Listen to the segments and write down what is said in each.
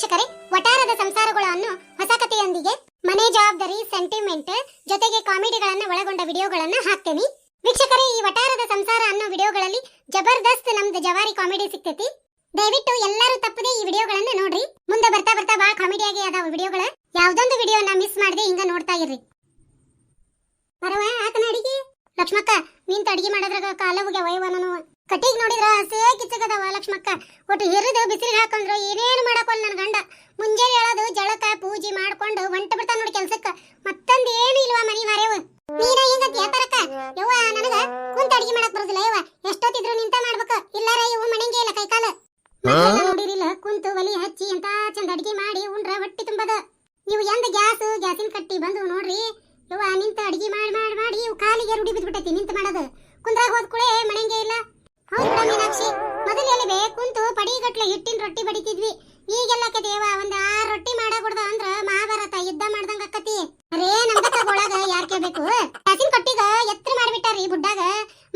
ವೀಕ್ಷಕರೇ ವಟಾರದ ಸಂಸಾರಗಳನ್ನು ಹೊಸ ಕಥೆಯೊಂದಿಗೆ ಮನೆ ಜವಾಬ್ದಾರಿ ಸೆಂಟಿಮೆಂಟ್ ಜೊತೆಗೆ ಕಾಮಿಡಿಗಳನ್ನ ಒಳಗೊಂಡ ವಿಡಿಯೋಗಳನ್ನ ಹಾಕ್ತೇನೆ. ವೀಕ್ಷಕರೇ, ಈ ವಟಾರದ ಸಂಸಾರ ಅನ್ನೋ ವಿಡಿಯೋಗಳಲ್ಲಿ ಜಬರ್ದಸ್ತ್ ನಮ್ದು ಜವಾರಿ ಕಾಮಿಡಿ ಸಿಗ್ತೈತಿ. ದಯವಿಟ್ಟು ಎಲ್ಲರೂ ತಪ್ಪದೆ ಈ ವಿಡಿಯೋಗಳನ್ನ ನೋಡ್ರಿ. ಮುಂದೆ ಬರ್ತಾ ಬರ್ತಾ ಬಾ, ಕಾಮಿಡಿಯಾಗಿ ಅದಾವ ವಿಡಿಯೋಗಳ. ಯಾವ್ದೊಂದು ವಿಡಿಯೋನ ಮಿಸ್ ಮಾಡದೆ ಹಿಂಗ ನೋಡ್ತಾ ಇರ್ರಿ. ಬರವ ಆತನ ಅಡಿಗೆ? ಲಕ್ಷ್ಮಕ್ಕ, ನಿಂತ ಅಡಿಗೆ ಮಾಡೋದ್ರಾಗ ಕಾಲ ಹೋಗ್ಯಾವ ಕಟ್ಟಿಗೆ ನೋಡಿದ್ರ ಹಸೇ ಕಿಚ್ಚಗದವ ಲಕ್ಷ್ಮಕ್ಕ. ಒಟ್ಟು ಹಿರಿದು ಬಿಸಿಲಿಗೆ ಹಾಕೊಂಡ್ರು ಏನೇನು ಮಾಡಕೋಲ್ ನನ್ನ ಗಂಡ. ಮುಂಜಾನೆ ಹೇಳೋದು ಜಳಕ ಪೂಜೆ ಮಾಡ್ಕೊಂಡು ಹೊಂಟ ಬಿಡ್ತಾನ ನೋಡಿ ಕೆಲ್ಸಕ್ಕ. ಮತ್ತೊಂದ್ ಏನು ಇಲ್ವಾ ಮನಿ ಮಾರೇವ? ನೀನ ಹಿಂಗ ಯವ್ವ ನನಗ ಕುಂತ ಅಡಿಗೆ ಮಾಡಕ್ ಬರೋದಿಲ್ಲ ಯವ್ವ. ಎಷ್ಟೊತ್ತಿದ್ರು ನಿಂತ ಮಾಡ್ಬೇಕು. ಇಲ್ಲಾರ ಇವು ಮನೆಗೆ ಇಲ್ಲ ಕೈಕಾಲ. ನೋಡಿರಿಲ್ಲ ಕುಂತು ಒಲಿ ಹಚ್ಚಿ ಅಂತ ಚಂದ ಅಡಿಗೆ ಮಾಡಿ ಉಂಡ್ರ ಹೊಟ್ಟಿ ತುಂಬದ. ನೀವು ಎಂದ ಗ್ಯಾಸ್ ಗ್ಯಾಸಿನ ಕಟ್ಟಿ ಬಂದು ನೋಡ್ರಿ. ಯವ್ವ ನಿಂತ ಅಡಿಗೆ ಮಾಡಿ ಮಾಡಿ ಮಾಡಿ ಇವು ಕಾಲಿಗೆ ರೂಢಿ ಬಿದ್ಬಿಟ್ಟೈತಿ ನಿಂತ ಮಾಡೋದು. ಕುಂದ್ರಾಗ ಹೋದ್ ಮನೆಗೆ ಇಲ್ಲ. ಹೌದು ಬಿಡ ಮೀನಾಕ್ಷಿ ಮೊದಲು ಎಲ್ಲಿವೆ ಕುಂತು ಪಡಿಗಟ್ಲೆ ಹಿಟ್ಟಿನ ರೊಟ್ಟಿ ಬಡಿತಿದ್ವಿ. ಈಗೆಲ್ಲ ದೇವ ಒಂದ್ ಆರ್ ರೊಟ್ಟಿ ಮಾಡಕೊಡ್ದ ಅಂದ್ರ ಮಹಾಭಾರತ ಯುದ್ಧ ಮಾಡ್ದಂಗ ಅಕ್ಕತಿ ಅರೇ ನಮ್ದಕ್ಕ ಒಳಗ ಯಾರ್ ಕೇಳ್ಬೇಕು? ಹಸಿನ ಕಟ್ಟಿಗ ಎತ್ರ ಮಾಡ್ಬಿಟ್ಟಾರಿ ಬುಡ್ಡಾಗ.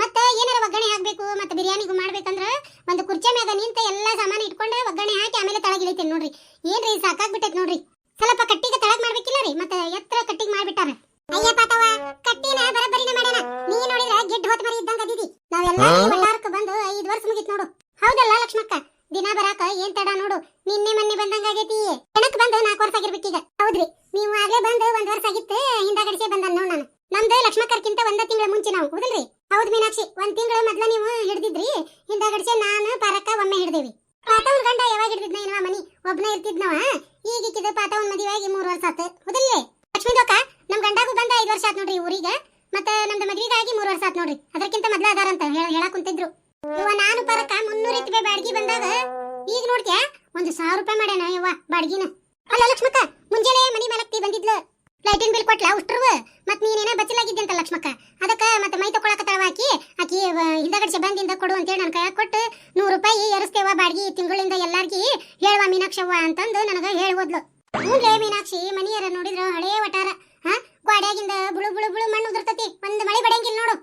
ಮತ್ತ ಏನಾರ ಒಗ್ಗರಣೆ ಹಾಕ್ಬೇಕು, ಮತ್ತ ಬಿರಿಯಾನಿಗೂ ಮಾಡ್ಬೇಕಂದ್ರ ಒಂದು ಕುರ್ಚಿ ಮ್ಯಾಗ ನಿಂತ ಎಲ್ಲಾ ಸಾಮಾನು ಇಟ್ಕೊಂಡ ಒಗ್ಗರಣೆ ಹಾಕಿ ಆಮೇಲೆ ತಳಗಿಳಿತೀನಿ ನೋಡ್ರಿ. ಏನ್ರಿ ಸಾಕಾಗ್ಬಿಟ್ಟೈತ್ ನೋಡ್ರಿ ಸ್ವಲ್ಪ ಕಟ್ಟಿಗೆ ತಳಗ್ ಮಾಡ್ಬೇಕಿಲ್ಲ ರೀ ಮತ್ತ ಎತ್ತರ ಕಟ್ಟಿಗೆ ಮಾಡ್ಬಿಟ್ಟಾರ ಅಯ್ಯಪ್ಪ ತವ ಕಟ್ಟಿನ ಬರಬರಿನ ಮಾಡ್ಯಾನ ನೀ ನೋಡಿದ್ರ ಗಿಡ್ಡ ಹೊತ್ ಮರಿ ಇದ್ದಂಗ ಅದಿದಿ ನಾವೆಲ್ಲ ಬಳ್ಳಾರಕ್ಕೆ ಬಂದು ಐದ್ ವರ್ಷ ಮುಗಿತ್ ನೋಡು ಹೌದಲ್ಲ ಲಕ್ಷ್ಮಕ್ಕ ದಿನ ಬರಾಕ ಏನ್ ತಡ ನೋಡು ನಿನ್ನೆ ಮೊನ್ನೆ ಬಂದಂಗ ಆಗೈತಿ ಜನಕ್ ಬಂದು ನಾಲ್ಕು ವರ್ಷ ಆಗಿರ್ಬೇಕೀಗ ಹೌದ್ರಿ ನೀವು ಆಗ್ಲೇ ಬಂದು ಒಂದ್ ವರ್ಷ ಆಗಿತ್ತು ಹಿಂದಾಗಡಿಸೆ ಬಂದ ನೋಡ್ ನಾನು ನಮ್ದು ಲಕ್ಷ್ಮಕ್ಕರ್ಕಿಂತ ಒಂದ ತಿಂಗಳ ಮುಂಚೆ ನಾವು ಹೌದಲ್ರಿ ಹೌದ್ ಮೀನಾಕ್ಷಿ ಒಂದ್ ತಿಂಗಳ ಮೊದ್ಲ ನೀವು ಹಿಡ್ದಿದ್ರಿ ಹಿಂದಾಗಡಿಸೆ ನಾನು ಪರಕ್ಕ ಒಮ್ಮೆ ಹಿಡ್ದೇವಿ ಪಾತವನ್ ಗಂಡ ಯಾವಾಗ ಹಿಡ್ದಿದ್ನ ಏನವ ಇರ್ತಿದ್ನವ? ಈಗ ಇಕ್ಕಿದ ಪಾತ ಒಂದ್ ಮದುವೆ ಮೂರ್ ವರ್ಷ ಆತು. ಹೌದಲ್ರಿ ಲಕ್ಷ್ಮೀ ದೊಕ್ಕ ನಮ್ ಗಂಡಾಗೂ ಬಂದ ಐದ್ ವರ್ಷ ಆತ್ ನೋಡ್ರಿ ಊರಿಗೆ. ಮತ್ತ ನಮ್ದು ಮದ್ವಿಗಾಗಿ ಮೂರ್ ವರ್ಷ ಆತ್ ನೋಡ್ರಿ. ಅದಕ್ಕಿಂತ ಮೊದ್ಲ ಅದಾರಂತ ಹೇಳ ಹೇಳಕ್ ಕುಂತಿದ್ರು. ಇವ ನಾನು ಪರಕ ಮುನ್ನೂರ ಇತ್ತು ಬಾಡ್ಗಿ ಬಂದಾಗ ಈಗ ನೋಡ್ತ್ಯಾ? ಒಂದು ಸಾವಿರ ರೂಪಾಯಿ ಮಾಡ್ಯಾನ ಯವ್ವ, ಬಾಡ್ಗಿನ. ಅಲ್ಲ ಲಕ್ಷ್ಮಕ್ಕ, ಮುಂಜಾನೆ ಮನಿ ಮಲಕ್ತಿ ಬಂದಿದ್ಲು. ಲೈಟಿನ್ ಬಿಲ್ ಕೊಟ್ಲ ಉಷ್ಟ್ರವ ಮತ್ ನೀನೇನ ಬಚ್ಚಲಾಗಿದ್ದಂತ ಲಕ್ಷ್ಮಕ್ಕ? ಅದಕ್ಕ ಮತ್ತೆ ಮೈ ತಕೊಳಕತ್ತಾವ ಆಕಿ. ಆಕಿ ಹಿಂದಗಡೆ ಬಂದಿಂದ ಕೊಡು ಅಂತೇಳಿ ನನ್ನ ಕೈಯಾಗ ಕೊಟ್ಟು ನೂರು ರೂಪಾಯಿ ಎರಸ್ತೇವ ಬಾಡ್ಗಿ ತಿಂಗಳಿಂದ ಎಲ್ಲಾರ್ಗಿ ಹೇಳುವ ಮೀನಾಕ್ಷವ್ವ ಅಂತಂದು ನನಗ ಹೇಳ್ಬೋದ್ಲು ಹ್ಞೂನ್ಲೇ ಮೀನಾಕ್ಷಿ ಮನಿಯರ ನೋಡಿದ್ರ ಹಳೇ ವಟಾರ. ಹಾ ಗ್ವಾಡ್ಯಾಗಿಂದ ಬುಳು ಬುಳು ಬುಳು ಮಣ್ಣು ಉದುರ್ತತಿ. ಒಂದ್ ಮಳೆ ಬಡಂಗಿಲ್ಲ ನೋಡು.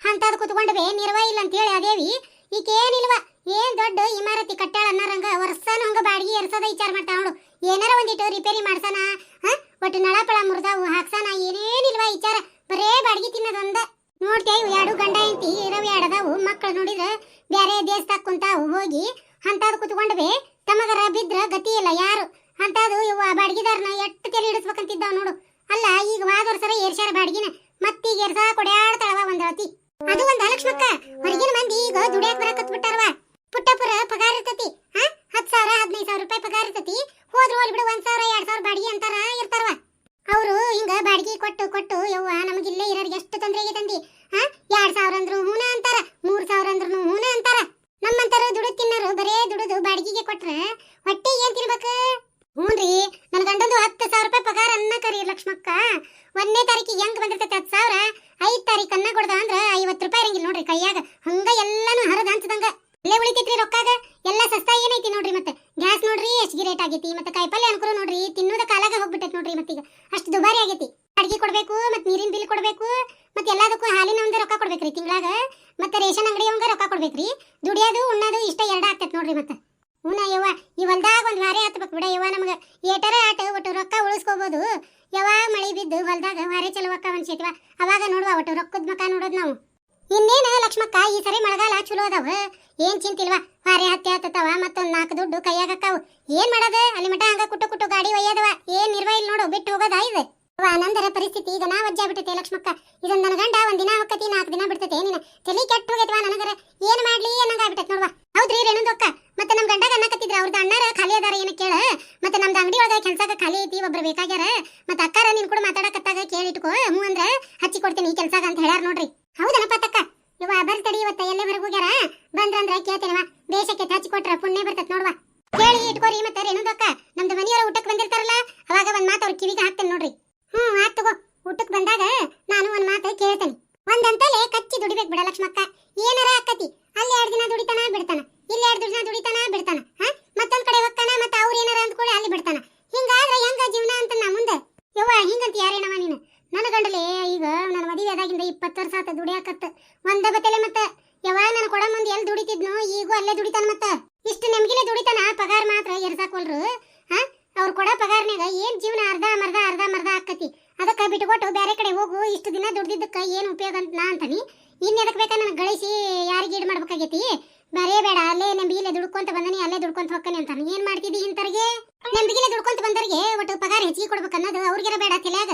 ಅಂತದ್ ಕುತ್ಕೊಂಡ್ವಿ ನಿರ್ವ ಇಲ್ಲ ಅಂತ ಹೇಳಿ ಅದೇವಿ ಈಕೇನಿಲ್ವ? ಏನ್ ದೊಡ್ಡ ಇಮಾರತಿ ಕಟ್ಟಾಳ ಅನ್ನರಂಗ. ವರ್ಷಾನು ಹಂಗ ಬಾಡಿಗೆ ಎರಸದ ವಿಚಾರ ಮಾಡ್ತಾಳ ನೋಡು. ಏನಾರ ಒಂದಿಟ್ಟು ರಿಪೇರಿ ಮಾಡ್ಸಾನ? ಒಟ್ಟು ನಳಪಳ ಮುರ್ದಾವು ಹಾಕ್ಸನ ಏನೇನಿಲ್ವ ವಿಚಾರ? ಬರೇ ಬಾಡಿಗೆ ತಿನ್ನೋದೊಂದ. ನೋಡ್ತೇ ಇವು ಎರಡು ಗಂಡ ಹೆಂಡತಿ ಇರೋ ಎರಡದಾವು ಮಕ್ಕಳು ನೋಡಿದ್ರೆ ಬ್ಯಾರೆ ದೇಶದಾಗ ಕುಂತಾವು. ಹೋಗಿ ಅಂತದ್ ಕುತ್ಕೊಂಡ್ವೆ. ತಮಗರ ಬಿದ್ರ ಗತಿ ಇಲ್ಲ ಯಾರು. ಅಂಥದ್ದು ಇವು ಬಾಡಿಗೆದಾರನ ಎಷ್ಟು ತಲೆ ಇಡಿಸ್ಬೇಕಂತಿದ್ದಾವ ನೋಡು. ಅಲ್ಲ, ಈಗ ವಾದ ವರ್ಷರ ಏರ್ಸ್ಯಾರ ಬಾಡಿಗೆನ. ಮತ್ತೀಗ ಏರ್ಸಾ ಕೊಡ್ಯಾಡ್ತಾಳವ ಒಂದ್ ಅತಿ ಅದು ಒಂದ್ ಲಕ್ಷ್ಮಕ್ಕ ಹೊರಗಿನ ಮಂದಿ ಈಗ ದುಡಿಯಾಕ ಬರಕತ್ ಬಿಟ್ಟಾರವ ಪುಟ್ಟಪುರ ಪಗಾರ ಇರ್ತತಿ. ಹಾ ಹತ್ ಸಾವಿರ, ಹದಿನೈದು ಸಾವಿರ ರೂಪಾಯಿ ಪಗಾರ ಇರ್ತತಿ. ಹೋದ್ರ ಹೋಲ್ ಬಿಡು, ಒಂದ್ ಸಾವಿರ, ಎರಡ್ ಸಾವಿರ ಬಾಡಿಗೆ ಅಂತಾರ, ಇರ್ತಾರವ. ಅವರು ಹಿಂಗ ಬಾಡಿಗೆ ಕೊಟ್ಟು ಕೊಟ್ಟು, ಯವ್ವ ನಮಗಿಲ್ಲೇ ಇರೋರಿಗೆ ಎಷ್ಟು ತೊಂದರೆ ಆಗಿದೆ ತಂದಿ ಹಾ ಎರಡ್ ಸಾವಿರ ಅಂದ್ರು ಹೂನ ಅಂತಾರ ಮೂರ್ ಸಾವಿರ ಅಂದ್ರು ಹೂನ ಅಂತಾರ ನಮ್ಮಂತರ ದುಡು ತಿನ್ನರು ಬರೇ ದುಡುದು ಬಾಡಿಗೆಗೆ ಕೊಟ್ರ ಹೊಟ್ಟೆ ಏನ್ ತಿನ್ಬೇಕು ಹ್ಞೂನ್ರಿ ನನ್ ಗಂಡಂದು ಹತ್ತು ಸಾವಿರ ರೂಪಾಯಿ ಪಗಾರ ಅನ್ನ ಕರಿ ಲಕ್ಷ್ಮಕ್ಕ ಒಂದನೇ ತಾರೀಕಿಗೆ ಹೆಂಗ್ ಬಂದಿರ್ತೈತೆ ಹತ್ತು ಸಾವಿರ ಐದ್ ತಾರೀಕು ಅನ್ನ ಕೊಡ್ದ ಅಂದ್ರ ಐವತ್ತು ರೂಪಾಯಿ ಇರಂಗಿಲ್ಲ ನೋಡ್ರಿ ಕೈಯಾಗ ಹಂಗ ಎಲ್ಲಾನು ಹರಿದ ಹಂಚದಂಗ ಇಲ್ಲೇ ಉಳಿತೈತ್ರಿ ರೊಕ್ಕಾಗ ಎಲ್ಲ ಸಸ್ತಾ ಏನೈತಿ ನೋಡ್ರಿ ಮತ್ತೆ ಗ್ಯಾಸ್ ನೋಡ್ರಿ ಎಷ್ಟ್ ರೇಟ್ ಆಗೈತಿ ಮತ್ತೆ ಕಾಯಿಪಲ್ಲೆ ಅನ್ಕರು ನೋಡ್ರಿ ತಿನ್ನೋದ ಕಾಲಾಗ ಹೋಗ್ಬಿಟ್ಟೈತಿ ನೋಡ್ರಿ ಮತ್ತೀಗ ಅಷ್ಟು ದುಬಾರಿ ಆಗೈತಿ ಅಡಿಗೆ ಕೊಡ್ಬೇಕು ಮತ್ ನೀರಿನ ಬಿಲ್ ಕೊಡಬೇಕು? ಮತ್ತೆ ಎಲ್ಲದಕ್ಕೂ ಹಾಲಿನ ಒಂದು ರೊಕ್ಕ ಕೊಡ್ಬೇಕ್ರಿ ತಿಂಗಳಾಗ. ಮತ್ತೆ ರೇಷನ್ ಅಂಗಡಿ ಅವಂಗ ರೊಕ್ಕ ಕೊಡ್ಬೇಕ್ರಿ. ದುಡಿಯೋದು, ಉಣ್ಣೋದು ಇಷ್ಟ ಎರಡ ಆಗ್ತೈತೆ ನೋಡ್ರಿ ಮತ್ತೆ. ಹೂನ ಯವ್ವ, ಈ ಹೊಲ್ದಾಗ ಒಂದು ವಾರೆ ಹತ್ಬೇಕು ಬಿಡ ಯವ್ವ ನಮ್ಗೆ. ಏಟರ ಆಟ ಒಟ್ಟು ರೊಕ್ಕ ಉಳಿಸ್ಕೋಬೋದು. ಯಾವಾಗ ಮಳೆ ಬಿದ್ದು ಹೊಲ್ದಾಗ ವಾರೆ ಚಲೋ ಅಕ್ಕ ಅನ್ಸೈತಿವ ಅವಾಗ ನೋಡುವ ಒಟ್ಟು ರೊಕ್ಕದ ಮಕ ನೋಡೋದು ನಾವು. ಇನ್ನೇನು ಲಕ್ಷ್ಮಕ್ಕ, ಈ ಸರಿ ಮಳೆಗಾಲ ಚಲೋ ಅದಾವ. ಏನ್ ಚಿಂತಿಲ್ವಾ ವಾರೆ ಹತ್ತಿ ಹತ್ತವ ಮತ್ತೊಂದ್ ನಾಲ್ಕು ದುಡ್ಡು ಕೈಯಾಗ ಅಕ್ಕಾವು. ಏನ್ ಮಾಡೋದು? ಅಲ್ಲಿ ಮಠ ಹಂಗ ಕುಟ್ಟು ಕುಟ್ಟು ಗಾಡಿ ಒಯ್ಯದವ. ಏನ್ ನಿರ್ವ ಇಲ್ಲ ನೋಡು, ಬಿಟ್ಟು ಹೋಗೋದಾ ಇದು? ನಂದರ ಪರಿಸ್ಥಿತಿ, ಈಗ ನಾ ವಜ್ಜಾ ಬಿಟ್ಟತೆ ಲಕ್ಷ್ಮಕ್ಕ. ಇದನ್ನ ನನ್ನ ಗಂಡ, ಒಂದ್ ದಿನ ಹೊಕ್ಕತಿ ನಾಲ್ಕು ದಿನ ಬಿಡ್ತತೆ ನಿನ್ನ ತಲಿ ಕೆಟ್ಟ ಹೋಗೈತವ ನನಗರ. ಏನ್ ಮಾಡ್ಲಿ ಅನ್ನಂಗ ಆಗ್ಬಿಟ್ಟೈತೆ ನೋಡ್ವಾ. ಹೌದ್ರಿ ರೇಣುದೊಕ್ಕ ಮತ್ತೆ ನಮ್ ಗಂಡಗ ಅನ್ನಕತ್ತಿದ್ರ, ಅವ್ರದ ಅಣ್ಣಾರ ಖಾಲಿ ಅದಾರ ಏನ ಕೇಳ. ಮತ್ತೆ ನಮ್ದು ಅಂಗಡಿ ಒಳಗ ಕೆಲ್ಸಕ್ಕ ಖಾಲಿ ಐತಿ, ಒಬ್ರು ಬೇಕಾಗ್ಯಾರ. ಮತ್ತೆ ಅಕ್ಕಾರ ನೀನ್ ಕೂಡ ಮಾತಾಡಕತ್ತಾಗ ಕೇಳಿಟ್ಕೋ. ಹ್ಞೂ ಅಂದ್ರ ಹಚ್ಚಿ ಕೊಡ್ತೀನಿ ಈ ಕೆಲ್ಸಾಗ ಅಂತ ಹೇಳ್ಯಾರ ನೋಡ್ರಿ. ಹೌದನಪ್ಪ ತಕ್ಕ. ಇವ ಬರ್ತಡಿ ಇವತ್ತ ಎಲ್ಲೇ ಹೋಗ್ಯಾರ? ಬಂದ್ರಂದ್ರ ಕೇಳ್ತೇನವ ದೇಶಕ್ಕೆ ಹಚ್ಚಿ ಕೊಟ್ರ ಪುಣ್ಯ ಬರ್ತತ್ ನೋಡ್ವಾ. ಕೇಳಿ ಇಟ್ಕೋರಿ ಮತ್ತೆ ರೇಣುದಕ್ಕ ನಮ್ದು ಮನೆಯವರ ಊಟಕ್ಕೆ ಬಂದಿರ್ತಾರಲ್ಲ ಅವಾಗ ಒಂದ್ ಮಾತು ಅವ್ರ ಕಿವಿಗೆ ಹಾಕ್ತೇನೆ ನೋಡ್ರಿ ಹ್ಮ್ ಆತ್ ತಗೋ ಊಟಕ್ಕೆ ಬಂದಾಗ ನಾನು ಒಂದ್ ಮಾತು ಕೇಳ್ತೇನೆ ಒಂದಂತಲೇ ಕಚ್ಚಿ ದುಡಿಬೇಕು ಬಿಡ ಲಕ್ಷ್ಮಕ್ಕ ಏನಾರ ಆಕತಿ ಅಲ್ಲಿ ಎರಡ್ ದಿನ ದುಡಿತಾನ ಬಿಡ್ತಾನ ಇಲ್ಲಿ ಎರಡ್ ದಿನ ದುಡಿತಾನ ಬಿಡ್ತಾನ ಹಾ ಮತ್ತೊಂದ್ ಕಡೆ ಹೋಗ್ತಾನ ಮತ್ತ ಅವ್ರ ಏನಾರ ಅಂದ್ಕೊಳ್ಳಿ ಅಲ್ಲಿ ಬಿಡ್ತಾನ ಹಿಂಗಾದ್ರೆ ಹೆಂಗ ಜೀವನ ಅಂತ ನಾ ಮುಂದೆ ಯವ್ವ ಹಿಂಗಂತ ಯಾರೇನವ ನೀನು ನನ್ನ ಗಂಡಲೇ ಈಗ ನನ್ನ ಮದುವೆ ಆದಾಗಿಂದ ಇಪ್ಪತ್ತು ವರ್ಷ ಆತ ದುಡಿಯಾಕತ್ತ ಒಂದ ಬತ್ತಲೆ ಮತ್ತ ಯಾವಾಗ ನನ್ನ ಕೊಡ ಮುಂದೆ ಎಲ್ಲಿ ದುಡಿತಿದ್ನೋ ಈಗೂ ಅಲ್ಲೇ ದುಡಿತಾನ ಮತ್ತ ಇಷ್ಟು ನೆಮ್ಗಿಲೆ ದುಡಿತಾನ ಪಗಾರ ಮಾತ್ರ ಎರ್ಸಾಕೊಲ್ರು ಹಾ ಅವ್ರು ಕೊಡೋ ಪಗಾರನ್ಯಾಗ ಏನ್ ಜೀವನ ಅರ್ಧ ಮರ್ಧ ಅರ್ಧ ಮರ್ಧ ಆಕತಿ ಬಿಟ್ಕೊಟ್ಟು ಬೇರೆ ಕಡೆ ಹೋಗು, ಇಷ್ಟು ದಿನ ದುಡ್ದಿದ್ದಕ್ಕೆ ಏನು ಉಪಯೋಗ ಅಂತ ನಾ ಅಂತಾನಿ. ಇನ್ ಎದಕ್ ಬೇಕಾ ನನಗೆ ಗಳಿಸಿ ಯಾರಿಗೆ ಈಡ್ ಮಾಡ್ಬೇಕಾಗೈತಿ? ಬರೇ ಬೇಡ, ಅಲ್ಲೇ ನಂಬಿಗಿಲೆ ದುಡ್ಕೊಂತ ಬಂದನಿ, ಅಲ್ಲೇ ದುಡ್ಕೊಂತ ಹೋಗ್ತಾನೆ ಅಂತಾನೆ. ಏನ್ ಮಾಡ್ತಿದ್ದಿ ಇಂತರ್ಗೆ ನಂಬಿಗಿಲೆ ದುಡ್ಕೊಂತ ಬಂದವ್ರಿಗೆ ಒಟ್ಟು ಪಗಾರ ಹೆಚ್ಚಿಗೆ ಕೊಡ್ಬೇಕು ಅವ್ರಿಗೆರ ಬೇಡ ತಲೆಯಾಗ.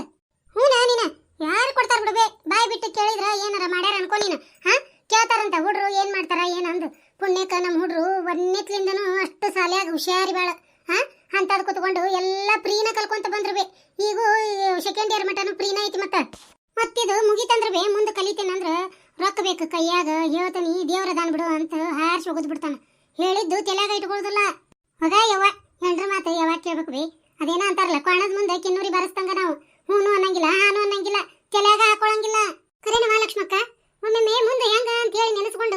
ಹ್ಞೂ ನೀನ. ಯಾರು ಕೊಡ್ತಾರ ಬಿಡುವೆ ಬಾಯ್ ಬಿಟ್ಟು ಕೇಳಿದ್ರ ಏನಾರ ಮಾಡ್ಯಾರ ಅನ್ಕೋ ನೀನು. ಹಾ? ಕೇಳ್ತಾರಂತ ಹುಡ್ರು ಏನ್ ಮಾಡ್ತಾರ ಏನಂದು. ಪುಣ್ಯಕ್ಕ ನಮ್ಮ ಹುಡ್ರು ಒಂದನೇತ್ಲಿಂದನೂ ಅಷ್ಟು ಸಾಲಿಯಾಗ ಹುಷಾರಿ ಬಾಳ. ಅಂತದ್ ಕುತ್ಕೊಂಡು ಎಲ್ಲ ಪ್ರೀನ ಕಲ್ಕೊಂತ ಬಂದ್ರಬೇ ಈಗ ಸೆಕೆಂಡ್ ಇಯರ್ ಮಟನು ಪ್ರೀನ ಐತಿ ಮತ್ತ. ಮತ್ತಿದು ಮುಗಿತಂದ್ರ ಬೇ, ಮುಂದೆ ಕಲಿತೇನಂದ್ರ ರೊಕ್ಕ ಬೇಕು, ಕೈಯಾಗ, ಹೇಳ್ತಾನಿ, ದೇವ್ರ ದಾನ್ ಬಿಡು ಅಂತ ಹಾರ್ಸಿ ಹೋಗುದ್ ಬಿಡ್ತಾನ. ಹೇಳಿದ್ದು ತಲೆಯಾಗ ಇಟ್ಕೊಳ್ಳೋದಿಲ್ಲ ಮಗ ಯವ್ವ ಹೆಂಡ್ರ ಮಾತು ಯಾವಾಗ ಕೇಳ್ಬೇಕು ಬೇ. ಅದೇನ ಅಂತಾರಲ್ಲ ಕೊಣದ ಮುಂದೆ ಕಿನ್ನೂರಿ ಬರಸ್ತಂಗ ನಾವು. ಹೂನು ಅನ್ನಂಗಿಲ್ಲ, ಹಾನು ಅನ್ನಂಗಿಲ್ಲ, ತಲೆಯಾಗ ಹಾಕೊಳಂಗಿಲ್ಲ. ಕರೇನ ಮಹಾಲಕ್ಷ್ಮಕ್ಕ ಒಮ್ಮೆ ಮುಂದೆ ಹೆಂಗ ಅಂತ ಹೇಳಿ ನೆನೆಸ್ಕೊಂಡು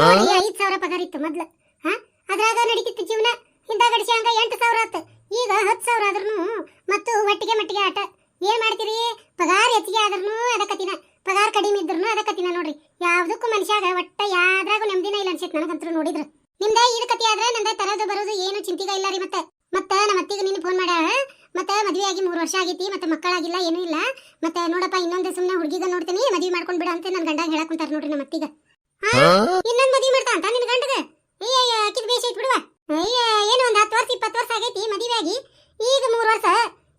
ಐದ್ ಸಾವಿರ ಪಗಾರ ಇತ್ತು ಮೊದ್ಲು. ಹಾ? ಅದ್ರಾಗ ನಡೀತಿತ್ತು ಜೀವನ. ಹಿಂದಾಗಡಿಸಿ ಹಂಗ ಎಂಟು ಸಾವಿರ ಆತು. ಈಗ ಹತ್ತು ಸಾವಿರ ಆದ್ರೂ ಮತ್ತು ಒಟ್ಟಿಗೆ ಮಟ್ಟಿಗೆ ಆಟ. ಏನ್ ಮಾಡ್ತೀರಿ? ಪಗಾರ ಹೆಚ್ಚಿಗೆ ಆದ್ರೂ ಅದಕ್ಕತಿನ ಪಗಾರ ಕಡಿಮೆ ಇದ್ರೂ ಅದಕ್ಕತಿನ ನೋಡ್ರಿ. ಯಾವ್ದಕ್ಕೂ ಮನುಷ್ಯಾಗ ಒಟ್ಟ ಯಾವ್ದ್ರಾಗೂ ನೆಮ್ಮದಿನ ಇಲ್ಲ ಅನ್ಸೈತ್ ನನಗಂತೂ ನೋಡಿದ್ರು. ನಿಮ್ದ ಇದು ಕತಿ ಆದ್ರೆ ನಂದ ತರೋದು ಬರೋದು ಏನು ಚಿಂತಿಗ ಇಲ್ಲ ರೀ ಮತ್ತೆ. ಮತ್ತೆ ನಮ್ಮ ಅತ್ತಿಗೆ ನಿನ್ನ ಫೋನ್ ಮಾಡ್ಯಾಳ. ಮತ್ತೆ ಮದುವೆ ಆಗಿ ಮೂರು ವರ್ಷ ಆಗೈತಿ ಮತ್ತೆ ಮಕ್ಕಳಾಗಿಲ್ಲ ಏನೂ ಇಲ್ಲ. ಮತ್ತೆ ನೋಡಪ್ಪ ಇನ್ನೊಂದು ಸುಮ್ಮನೆ ಹುಡುಗಿಗ ನೋಡ್ತೀನಿ ಮದುವೆ ಮಾಡ್ಕೊಂಡ್ ಬಿಡ ಅಂತ ನನ್ನ ಗಂಡ ಹೇಳಕ್ ನೋಡ್ರಿ ನಮ್ಮ ಅತ್ತಿಗ. ಇನ್ನೊಂದ್ ಮದ್ವೆ ಮಾಡ್ತಾ ಅಂತ ನಿನ್ ಗಂಡಗ? ಅಯ್ಯ ಅಕ್ಕಿದ ಬೇಷ ಐತ್ ಬಿಡುವ ಅಯ್ಯ ಏನು ಒಂದ್ ಹತ್ತು ವರ್ಷ ಇಪ್ಪತ್ತು ವರ್ಷ ಆಗೈತಿ ಮದುವೆ ಆಗಿ? ಈಗ ಮೂರ್ ವರ್ಷ.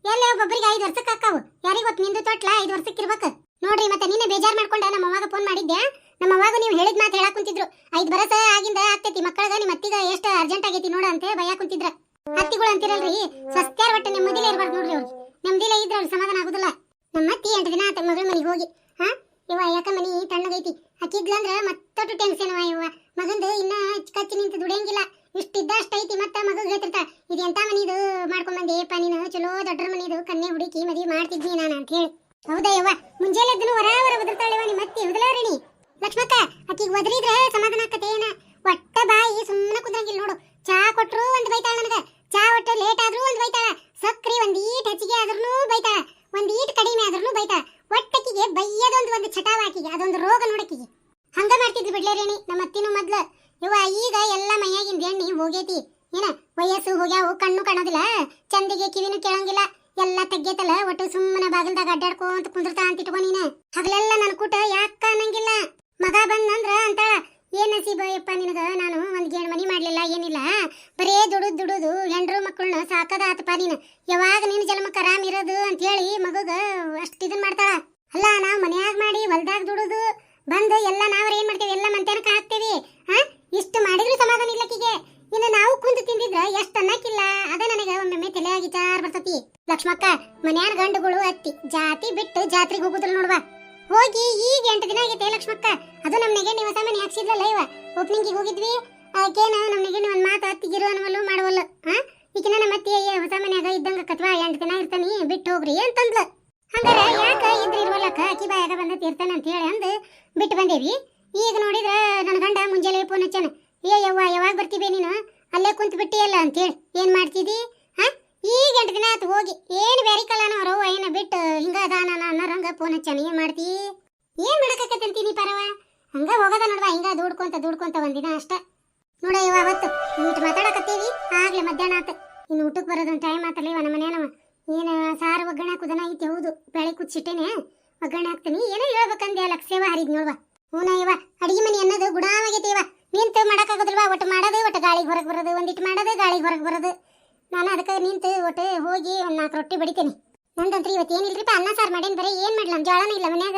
ಎಲ್ಲ ಒಬ್ಬೊಬ್ಬರಿಗೆ ಐದು ವರ್ಷಕ್ಕೆ ಅಕ್ಕಾವು ಯಾರಿಗ್ ಗೊತ್ತು ನಿಂದು ತೊಟ್ಲ ಐದು ವರ್ಷಕ್ಕೆ ಇರ್ಬೇಕು? ನೋಡ್ರಿ ಮತ್ತೆ ನಿನ್ನೆ ಬೇಜಾರ್ ಮಾಡ್ಕೊಂಡ ನಮ್ಮ ಅವಾಗ ಫೋನ್ ಮಾಡಿದ್ದೆ ನಮ್ಮ ಅವಾಗ ನೀವು ಹೇಳಿದ ಮಾತು ಹೇಳಕ್ ಕುಂತಿದ್ರು. ಐದು ಬರಸ ಆಗಿಂದ ಆಗ್ತೈತಿ ಮಕ್ಕಳಗ ನಿಮ್ಮ ಅತ್ತಿಗ ಎಷ್ಟು ಅರ್ಜೆಂಟ್ ಆಗೈತಿ ನೋಡ ಅಂತ ಭಯ ಕುಂತಿದ್ರ. ಅತ್ತಿಗಳು ಅಂತಿರಲ್ರಿ ಸ್ವಸ್ತ್ಯಾರ ಒಟ್ಟು ನೆಮ್ಮದಿಲೇ ಇರ್ಬಾರ್ದು ನೋಡ್ರಿ ಅವ್ರಿಗೆ ನೆಮ್ಮದಿಲೇ ಇದ್ರೆ ಅವ್ರಿಗೆ ಸಮಾಧಾನ ಆಗುದಿಲ್ಲ. ನಮ್ಮ ಅತ್ತಿ ಎಂಟು ದಿನ ಆತ ಮಗಳ ಮನೆಗೆ ಹೋಗಿ. ಹಾ? ಇವ ಯಾಕ ಮನಿ ತಣ್ಣಗೈತಿ? ಹಾಕಿದ್ಲಂದ್ರ ಮತ್ತೊಟ್ಟು ಟೆನ್ಷನ್ ಇವ. ಮಗಂದು ಇನ್ನ ಕಚ್ಚಿ ನಿಂತು ದುಡಿಯಂಗಿಲ್ಲ. ಇಷ್ಟಿದ್ದ ಅಷ್ಟೈತಿ ಮತ್ತ ಮಗಗ್ ಹೇಳ್ತಿರ್ತಾಳ, ಇದು ಎಂತ ಮನಿದು ಮಾಡ್ಕೊಂಡ್ ಬಂದೇಪ್ಪ ನೀನು ಚಲೋ ದೊಡ್ಡ ಮನಿದು ಕನ್ನೆ ಹುಡುಕಿ ಮದ್ವಿ ಮಾಡ್ತಿದ್ನಿ ನಾನು ಅಂತ ಹೇಳಿ. ಹೌದಾ ಯವ್ವ? ಮುಂಜಾನೆ ಎದ್ದನು ಹೊರ ಹೊರ ಒದರ್ತಾಳೆವ ನಿಮ್ಮ ಅತ್ತಿ ಹೌದಲ್ಲ ರಣಿ ಲಕ್ಷ್ಮಕ್ಕ ಅಕ್ಕಿಗೆ ಒದರಿದ್ರೆ ಸಮಾಧಾನ ಆಕತೆ ಏನ ಒಟ್ಟ ಬಾಯಿ ಸುಮ್ಮನೆ ಕುದ್ರಂಗಿಲ್ಲ ನೋಡು. ಚಾ ಕೊಟ್ರು ಒಂದ್ ಬೈತಾಳ ನನಗ ಚಾ ಒಟ್ಟು ಲೇಟ್ ಆದ್ರೂ ಒಂದ್ ಬೈತಾಳ ಸಕ್ರಿ ಒಂದ್ ಈಟ್ ಹೆಚ್ಚಿಗೆ ಆದ್ರೂ ಬೈತಾಳ ಒಂದ್ ಈಟ್ ಕಡಿಮೆ ಆದ್ರೂ ಬೈತಾಳ ಒಟ್ಟಕಿಗೆ ಬೈಯದೊಂದು ಒಂದು ಚಟಾವ ಆಕಿಗೆ ಅದೊಂದು ರೋಗ ನೋಡಕಿಗೆ ಹಂಗ ಮಾಡ್ತಿದ್ಲು ಬಿಡ್ಲೇ ರೇಣಿ ನಮ್ಮ ಅತ್ತಿನೂ ಮೊದ್ಲು ಇವ ಈಗ ಎಲ್ಲ ಮೈಯಾಗಿಂದ ಎಣ್ಣಿ ಹೋಗೈತಿ ಏನ ವಯಸ್ಸು ಹೋಗ್ಯಾವು ಕಣ್ಣು ಕಾಣೋದಿಲ್ಲ ಚಂದಿಗೆ ಕಿವಿನೂ ಕೇಳಂಗಿಲ್ಲ ಎಲ್ಲ ತೆಗ್ಗೈತಲ್ಲ ಒಟ್ಟು ಸುಮ್ಮನೆ ಬಾಗಿಲ್ದಾಗ ಅಡ್ಡಾಡ್ಕೊಂತ ಕುಂದಿರ್ತಾ ಅಂತ ಇಟ್ಕೊ ನೀನ ಹಗಲೆಲ್ಲ ನನ್ ಕೂಟ ಯಾಕ ಅನ್ನಂಗಿಲ್ಲ ಮಗ ಬಂದಂದ್ರ ಅಂತಾಳ ಏನ್ ನಸೀಬಯ್ಯಪ್ಪ ನಿನಗ ನಾನು ಒಂದ್ ಗೇಣ್ ಮನಿ ಮಾಡ್ಲಿಲ್ಲ ಏನಿಲ್ಲ? ಬರೇ ದುಡುದು ದುಡುದು, ಹೆಂಡ್ರು ಮಕ್ಕಳನ್ನ ಸಾಕದ ಆತಪ್ಪ ನೀನು. ಯಾವಾಗ ನಿನ್ನ ಜನ್ಮಕ್ಕೆ ಆರಾಮ್ ಇರೋದು ಅಂತ ಹೇಳಿ ಮಗಗ ಇದನ್ನ ಇದನ್ ಮಾಡ್ತಾಳ. ಅಲ್ಲ, ನಾವು ಮನ್ಯಾಗ ಮಾಡಿ ಹೊಲ್ದಾಗ ದುಡುದು, ಬಂದು ಎಲ್ಲ ನಾವ್ರ ಏನ್ ಮಾಡ್ತೇವೆ? ಎಲ್ಲ ಮಂತ್ಯಾನಕ ಹಾಕ್ತೇವಿ ಹಾ ಇಷ್ಟು ಮಾಡಿದ್ರು ಸಮಾಧಾನ ಇಲ್ಲಕ್ಕಿಗೆ ಇನ್ನು ನಾವು ಕುಂತು ತಿಂದಿದ್ರ ಎಷ್ಟು ಅನ್ನಕ್ಕಿಲ್ಲ. ಅದ ನನಗೆ ಒಮ್ಮೊಮ್ಮೆ ತಲೆಯಾಗಿ ಚಾರ್ ಬರ್ತತಿ. ಲಕ್ಷ್ಮಕ್ಕ, ಮನ್ಯಾನ ಗಂಡುಗಳು ಅತ್ತಿ, ಜಾತಿ ಬಿಟ್ಟು ಜಾತ್ರೆಗೆ ಹೋಗುದಿಲ್ಲ ನೋಡ್ವಾ. ಹೋಗಿ ಈಗ ಎಂಟು ದಿನ ಆಗೈತೆ ಲಕ್ಷ್ಮಕ್ಕ. ಅದು ನಮ್ ನೆಗೆಣ್ಣಿ ಹೊಸ ಮನೆ ಹಾಕ್ಸಿದ್ಲಲ್ಲ ಇವ. ಓಪನಿಂಗಿಗೆ ಹೋಗಿದ್ವಿ. ಆಕೇನ ನಮ್ ಒಂದು ಮಾತು ಅತ್ತಿಗಿರು ಅನ್ನವಲ್ಲು ಮಾಡವಲ್ಲು. ಹಾ ಈಗ ನಮ್ಮ ಅತ್ತಿ ಅಯ್ಯ ಹೊಸ ಮನ್ಯಾಗ ಇದ್ದಂಗ ಕತ್ವಾ ಎಂಟು ದಿನ ಇರ್ತಾನಿ, ಬಿಟ್ಟು ಹೋಗ್ರಿ ಅಂತಂದ್ಲ. ಹಂಗಾರ ಯಾಕ ಇದ್ರ ಇರುವಲ್ಲಕ್ಕ, ಅಕ್ಕಿ ಬಾಯಾಗ ಬಂದ ತೀರ್ತಾನೆ ಅಂತ ಹೇಳಿ ಅಂದು ಬಿಟ್ಟು ಬಂದೇವಿ ಈಗ ನೋಡಿದ್ರ ನನ್ನ ಗಂಡ ಮುಂಜಾನೆ ಫೋನ್ ಹಚ್ಚಾನ, ಏ ಯವ್ವ ಯಾವಾಗ ಬರ್ತೀವಿ ನೀನು? ಅಲ್ಲೇ ಕುಂತ ಬಿಟ್ಟಿಯಲ್ಲ ಅಂತೇಳಿ ಏನು ಮಾಡ್ತಿದಿ ಹಾ ಈಗ ಎಂಟು ದಿನ ಆತು, ಹೋಗಿ. ಏನು ಬ್ಯಾರಿ ಕಳ್ಳನ ಅವ್ರವ್ವ ಏನ ಬಿಟ್ಟು ಹಿಂಗ ಅದಾನ ಅನ್ನೋರಂಗ ಫೋನ್ ಹಚ್ಚಾನ, ಏನು ಮಾಡ್ತಿ? ಏನ್ ಮಾಡಕತ್ತಂತೀನಿ ಪರವ? ಹಂಗ ಹೋಗದ ನೋಡ್ವಾ, ಹಿಂಗ ದುಡ್ಕೊಂತ ದುಡ್ಕೊಂತ ಒಂದಿನ ಅಷ್ಟ. ನೋಡ ಇವ ಅವತ್ತು ಇಟ್ಟು ಮಾತಾಡಕತ್ತೀವಿ? ಆಗ್ಲೇ ಮಧ್ಯಾಹ್ನ ಆತ. ಇನ್ನು ಊಟಕ್ಕೆ ಬರೋದೊಂದು ಟೈಮ್ ಆತಲ್ಲ ಇವ ನಮ್ಮ ಮನೆಯವ ಏನು ಸಾರು ಒಗ್ಗರಣೆ ಹಾಕುದನ ಐತಿ? ಹೌದು ಬೆಳೆ ಕುಚ್ಚಿಟ್ಟೇನೆ ಒಗ್ಗರಣೆ ಹಾಕ್ತೀನಿ. ಏನೋ ಹೇಳ್ಬೇಕಂದೆ ಲಕ್ಷ್ಯವ ಹರಿದ್ ನೋಡ್ವಾ. ಹೂನ ಇವ, ಅಡಿಗೆ ಮನೆ ಅನ್ನೋದು ಗುಡಾವಾಗೈತಿ ಇವ. ನಿಂತು ಮಾಡಕ್ಕಾಗೋದಿಲ್ವಾ? ಒಟ್ಟು ಮಾಡೋದು, ಒಟ್ಟು ಗಾಳಿಗೆ ಹೊರಗೆ ಬರೋದು. ಒಂದಿಟ್ಟು ಮಾಡೋದು, ಗಾಳಿಗೆ ಹೊರಗೆ ಬರೋದು. ನಾನು ಅದಕ್ಕೆ ನಿಂತು ಒಟ್ಟು ಹೋಗಿ ಒಂದು ನಾಲ್ಕು ರೊಟ್ಟಿ ಬಡಿತೀನಿ. ನಂದಂತ್ರಿ ಇವತ್ತು ಏನಿಲ್ರಿಪ್ಪ ಅನ್ನ ಸಾರು ಮಾಡೇನು ಬರೀ? ಏನು ಮಾಡ್ಲ? ಜೋಳನೂ ಇಲ್ಲ ಮನ್ಯಾಗ.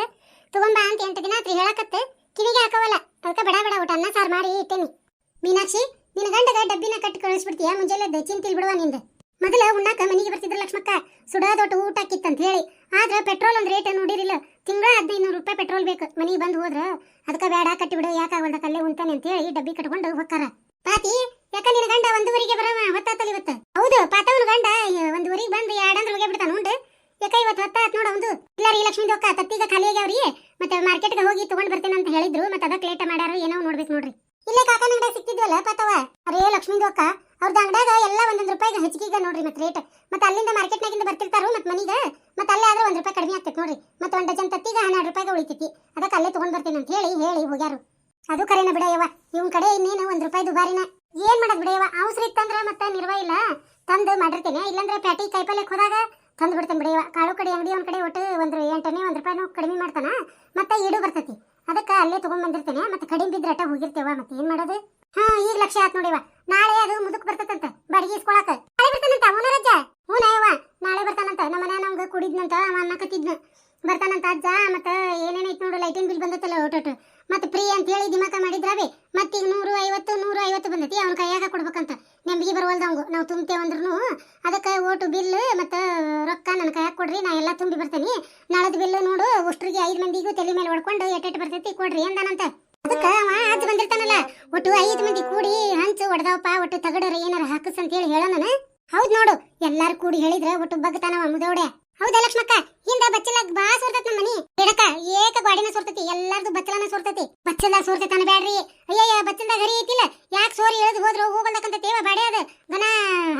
ತಗೊಂಬ ಅಂತ ಎಂಟು ದಿನ ಆತ್ರಿ ಹೇಳಕತ್ತೆ. ಕಿವಿಗೆ ಹಾಕವಲ್ಲ. ಅದಕ್ಕೆ ಬಡ ಬಡ, ಒಟ್ಟು ಅನ್ನ ಸಾರು ಮಾಡಿ ಇಟ್ಟೇನಿ. ಮೀನಾಕ್ಷಿ, ನಿನ್ನ ಗಂಡಗ ಡಬ್ಬಿನ ಕಟ್ಟಿ ಕಳಿಸ್ಬಿಡ್ತೀಯ ಮುಂಜಾನೆ ಚಿಂತಿಲ್ ಬಿಡುವ ನಿಂದ. ಮೊದಲ ಉಣ್ಣಾಕ ಮನೆಗೆ ಬರ್ತಿದ್ರ ಲಕ್ಷ್ಮಕ್ಕ ಸುಡಾದೊಟ್ಟು ಊಟ ಹಾಕಿತ್ತಂತ ಹೇಳಿ. ಆದ್ರ ಪೆಟ್ರೋಲ್ ಒಂದ್ ರೇಟ್ ನೋಡಿರಿಲ್ಲ. ತಿಂಗಳ ಹದಿನೈದು ರೂಪಾಯಿ ಪೆಟ್ರೋಲ್ ಬೇಕು. ಮನೆಗೆ ಬಂದು ಹೋದ್ರ ಅದಕ್ಕೆ ಬೇಡ ಕಟ್ಟಿ ಬಿಡು ಯಾಕಾಗಲ್ದ ಕಲ್ಲೇ ಉಂತಾನೆ ಅಂತ ಹೇಳಿ ಡಬ್ಬಿ ಕಟ್ಕೊಂಡು ಹೋಗ್ತಾರ ಪಾತಿ, ಯಾಕ ನಿನ್ನ ಗಂಡ ಒಂದೂವರೆಗೆ ಬರವ? ಹೊತ್ತಾತಲ್ಲ ಇವತ್ತು. ಹೌದು ಪಾತವನ ಗಂಡ ಒಂದೂವರೆಗೆ ಬಂದು ಎರಡಂದ್ರೆ ಹೋಗಿ ಬಿಡ್ತಾನ ಉಂಡು. ಯಾಕ ಇವತ್ತು ಹೊತ್ತಾತ್ ನೋಡ ಒಂದು ಇಲ್ಲ ರೀ ಲಕ್ಷ್ಮೀ ದೊಕ್ಕ, ತತ್ತಿಗ ಖಾಲಿ ಆಗ್ಯಾವ್ರಿ ಮತ್ತೆ ಮಾರ್ಕೆಟ್ಗೆ ಹೋಗಿ ತಗೊಂಡ್ ಬರ್ತೇನೆ ಅಂತ ಹೇಳಿದ್ರು. ಮತ್ತೆ ಅದಕ್ಕೆ ಲೇಟ್ ಮಾಡ್ಯಾರ ಏನೋ ನೋಡ್ಬೇಕು ನೋಡ್ರಿ. ಇಲ್ಲೇ ಕಾಕನ ಅಂಗಡಿ ಸಿಕ್ತಿದ್ವಲ್ಲ ಪಾತವ? ಅರೇ ಲಕ್ಷ್ಮೀ ದೊಕ್ಕ ಅವ್ರದ್ದು ಅಂಗಡ್ಯಾಗ ಎಲ್ಲ ಒಂದೊಂದು ರೂಪಾಯಿಗೆ ಹೆಚ್ಚಿಗೆ ನೋಡ್ರಿ ಮತ್ತೆ ರೇಟ್ ಮತ್ತೆ ಅಲ್ಲಿಂದ ಮಾರ್ಕೆಟ್ನಾಗಿಂದ ಬರ್ತಿರ್ತಾರು ಮತ್ತೆ ಮನಿಗೆ, ಮತ್ತೆ ಅಲ್ಲೇ ಆದ್ರೆ ಒಂದು ರೂಪಾಯಿ ಕಡಿಮೆ ಆಗ್ತೈತೆ ನೋಡ್ರಿ. ಮತ್ತೆ ಒಂದು ಡಜನ್ ತತ್ತಿಗೆ ಹನ್ನೆರಡು ರೂಪಾಯಿಗೆ ಉಳಿತೈತಿ. ಅದಕ್ಕೆ ಅಲ್ಲೇ ತಗೊಂಡ್ ಬರ್ತೀನಿ ಅಂತ ಹೇಳಿ ಹೇಳಿ ಹೋಗ್ಯಾರು. ಅದು ಕರೆನ ಬಿಡಯ್ಯವ ಇವನ್ ಕಡೆ ಇನ್ನೇನು ಒಂದ್ ರೂಪಾಯಿ ದುಬಾರಿನ. ಏನ್ ಮಾಡೋದ್ ಬಿಡಯ್ಯವ ಅವಸರ ಇತ್ತಂದ್ರ ಮತ್ತೆ ನಿರ್ವ ಇಲ್ಲ. ತಂದು ಮಾಡಿರ್ತೇನೆ, ಇಲ್ಲಂದ್ರೆ ಪ್ಯಾಟಿ ಕೈಪಲ್ಯಕ್ ಹೋದಾಗ ತಂದು ಬಿಡ್ತೇನೆ ಬಿಡಯ್ಯವ ಕಾಳು ಕಡೆ ಅಂಗಡಿ ಒಂದ್ ಕಡೆ ಒಟ್ಟು ಒಂದ್ ಎಂಟನೇ ಒಂದ್ ರೂಪಾಯಿನೂ ಕಡಿಮೆ ಮಾಡ್ತಾನ. ಮತ್ತೆ ಈಡು ಬರ್ತೈತಿ. ಅದಕ್ಕೆ ಅಲ್ಲೇ ತಗೊಂಡ್ ಬಂದಿರ್ತೇನೆ. ಮತ್ತೆ ಕಡಿಮೆ ಬಿದ್ರಟ ಹೋಗಿರ್ತೇವ. ಮತ್ತೆ ಏನ್ ಮಾಡೋದು? ಹಾ, ಈಗ ಲಕ್ಷ ಆತ್ ನೋಡಿವ. ನಾಳೆ ಅದು ಮುದುಕ್ ಬರ್ತದಂತ. ಬಾಡಿಗೆ ಇಸ್ಕೊಳಕ. ನಾಳೆ ಬರ್ತಾನಂತ ಅವನ ರಜ? ನಾಯವ್ವ. ನಾಳೆ ಬರ್ತಾನಂತ. ನಮ್ಮ ಮನೆ ನಮ್ಗೆ ಕುಡಿದ್ನಂತ, ಅವ ಅನ್ನಕತ್ತಿದ್ನ ಬರ್ತಾನಂತ ಅಜ್ಜ, ಮತ್ತೆ ಏನೇನೈತ್ ನೋಡು ಲೈಟಿನ್ ಬಿಲ್ ಬಂದತ್ತಲ್ಲ ಒಟ್ಟೊಟ್ಟು ಮತ್ತೆ ಫ್ರೀ ಅಂತ ಹೇಳಿ ದಿಮಾಕ ಮಾಡಿದ್ರಾವೆ. ಮತ್ತೆ ಈಗ ನೂರು ಐವತ್ತು ನೂರು ಐವತ್ತು ಬಂದೈತಿ. ಅವ್ನ ಕೈಯಾಗ ಕೊಡ್ಬೇಕಂತ. ನೆಂಬಿಗೆ ಬರವಲ್ದ ಅವಂಗು. ನಾವು ತುಂಬ್ತೇವಂದ್ರೂ ಅದಕ್ಕೆ ಓಟು ಬಿಲ್ ಮತ್ತು ರೊಕ್ಕ ನನ್ನ ಕೈಯಾಗ ಕೊಡ್ರಿ, ನಾ ಎಲ್ಲ ತುಂಬಿ ಬರ್ತೇನೆ. ನಾಳದ ಬಿಲ್ ನೋಡು, ಉಷ್ಟ್ರಿಗೆ ಐದು ಮಂದಿಗೂ ತಲೆ ಮೇಲೆ ಹೊಡ್ಕೊಂಡು ಎಟ್ಟೆಟ್ಟು ಬರ್ತೈತಿ, ಕೊಡ್ರಿ ಅಂದಾನಂತ. ಅದಕ್ಕೆ ಅವ ಅಜ್ಜ ಬಂದಿರ್ತಾನಲ್ಲ, ಒಟ್ಟು ಐದು ಮಂದಿ ಕೂಡಿ ಹಂಚು ಹೊಡೆದವಪ್ಪ ಒಟ್ಟು ತಗಡರ ಏನಾರ ಹಾಕಸ್ ಅಂತ ಹೇಳಿ ಹೇಳೋ ನಾನು. ಹೌದ್ ನೋಡು, ಎಲ್ಲಾರು ಕೂಡಿ ಹೇಳಿದ್ರೆ ಒಟ್ಟು ಬಗ್ತಾನವ ಮುದೋಡೆ ಹೌದಾ ಲಕ್ಷ್ಮಕ್ಕ? ಹಿಂದ ಬಚ್ಚಲ ಬಾ ಸೋರ್ತತ್ ನಮ್ಮ ಮನಿ. ಬಿಡಕ ಏಕ ಗಾಡಿನ ಸೋರ್ತತಿ, ಎಲ್ಲಾರ್ದು ಬಚ್ಚಲನ ಸೋರ್ತತಿ. ಬಚ್ಚಲ ಸೋರ್ತತಾನ ಬ್ಯಾಡ್ರಿ. ಅಯ್ಯಯ್ಯ, ಬಚ್ಚಲ್ದಾಗ ಹರಿ ಐತಿಲ್ಲ. ಯಾಕೆ ಸೋರಿ ಇಳಿದು ಹೋದ್ರು ಹೋಗಲ್ದಕ್ಕಂತ ತೇವ ಬಾಡೆ ಅದ ಗನ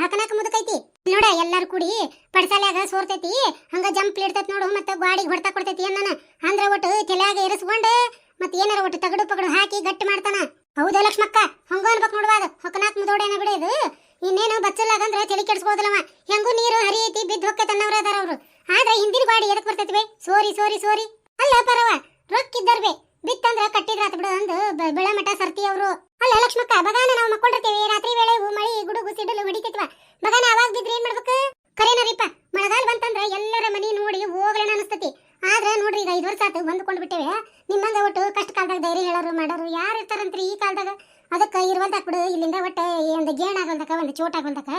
ಹಾಕನಾಕ ಮುದಕೈತಿ. ನೋಡ, ಎಲ್ಲಾರು ಕೂಡಿ ಪಡಸಾಲ್ಯಾಗ ಸೋರ್ತೈತಿ. ಹಂಗ ಜಂಪ್ ಇಡ್ತೈತಿ ನೋಡು, ಮತ್ತೆ ಗಾಡಿಗೆ ಹೊಡ್ತಾ ಕೊಡ್ತೈತಿ ಅನ್ನನ. ಅಂದ್ರ ಒಟ್ಟು ತಲೆಯಾಗ ಇರಿಸ್ಕೊಂಡು ಮತ್ತೆ ಏನಾರ ಒಟ್ಟು ತಗಡು ಪಗಡು ಹಾಕಿ ಗಟ್ಟಿ ಮಾಡ್ತಾನ. ಹೌದಾ ಲಕ್ಷ್ಮಕ್ಕ? ಹಂಗ ಅನ್ಬೇಕು ನೋಡುವ ಅದು. ಹೊಕ್ಕನಾಕ್ ಮುದೋಡೇನ ಬಿಡೋದು ಇನ್ನೇನು ಬಚ್ಚಲಾಗಂದ್ರ ತಲೆ ಕೆಡ್ಸ್ಬೋದಲ್ಲವ ಹೆಂಗೂ ನೀರು ಹರಿಯೈತಿ, ಬಿದ್ದು ಹೊಕ್ಕ ತನ್ನವ್ರ ಅದಾರ ಅವ್ರು. ಆದ್ರೆ ಹಿಂದಿನ ಗಾಡಿ ಎದಕ್ ಬರ್ತೈತಿ ಸೋರಿ ಸೋರಿ ಸೋರಿ. ಅಲ್ಲ ಪರವ ರೊಕ್ಕ ಬಿತ್ತಂದ್ರ ಬಿತ್ತಂದ್ರ ಕಟ್ಟಿದ್ರಾತ್ ಬಿಡು ಅಂದು ಬೆಳಮಠ ಬೆಳೆ ಮಠ ಸರ್ತಿ ಅವರು. ಅಲ್ಲ ಲಕ್ಷ್ಮಕ್ಕ, ಬಗಾನ ನಾವು ಮಕ್ಕೊಂಡಿರ್ತೇವೆ ರಾತ್ರಿ ವೇಳೆ ಮಳಿ ಗುಡುಗು ಸಿಡಲು ಹೊಡಿತೈತಿವ ಬಗಾನ ಅವಾಗ ಬಿದ್ರೆ ಏನ್ ಮಾಡ್ಬೇಕು ಕರೇನರಿಪ್ಪ ಮಳೆಗಾಲ ಬಂತಂದ್ರ ಎಲ್ಲರ ಮನಿ ನೋಡಿ ಹೋಗ್ಲೇನ ಅನಿಸ್ತತಿ ಆದ್ರೆ ನೋಡ್ರಿ ಈಗ ಐದು ವರ್ಷ ಆತು ಹೊಂದ್ಕೊಂಡ್ ಬಿಟ್ಟೇವೆ ನಿಮ್ಮಂಗ ಒಟ್ಟು ಕಷ್ಟ ಕಾಲದಾಗ ಧೈರ್ಯ ಹೇಳೋರು ಮಾಡೋರು ಯಾರು ಇರ್ತಾರಂತ್ರಿ ಈ ಕಾಲದಾಗ ಅದಕ್ಕೆ ಇರುವಂತಕ್ ಬಿಡು ಇಲ್ಲಿಂದ ಒಟ್ಟ ಒಂದು ಗೇಣ್ ಆಗೋದಕ್ಕ ಒಂದು ಚೋಟ್ ಆಗೋದಕ್ಕ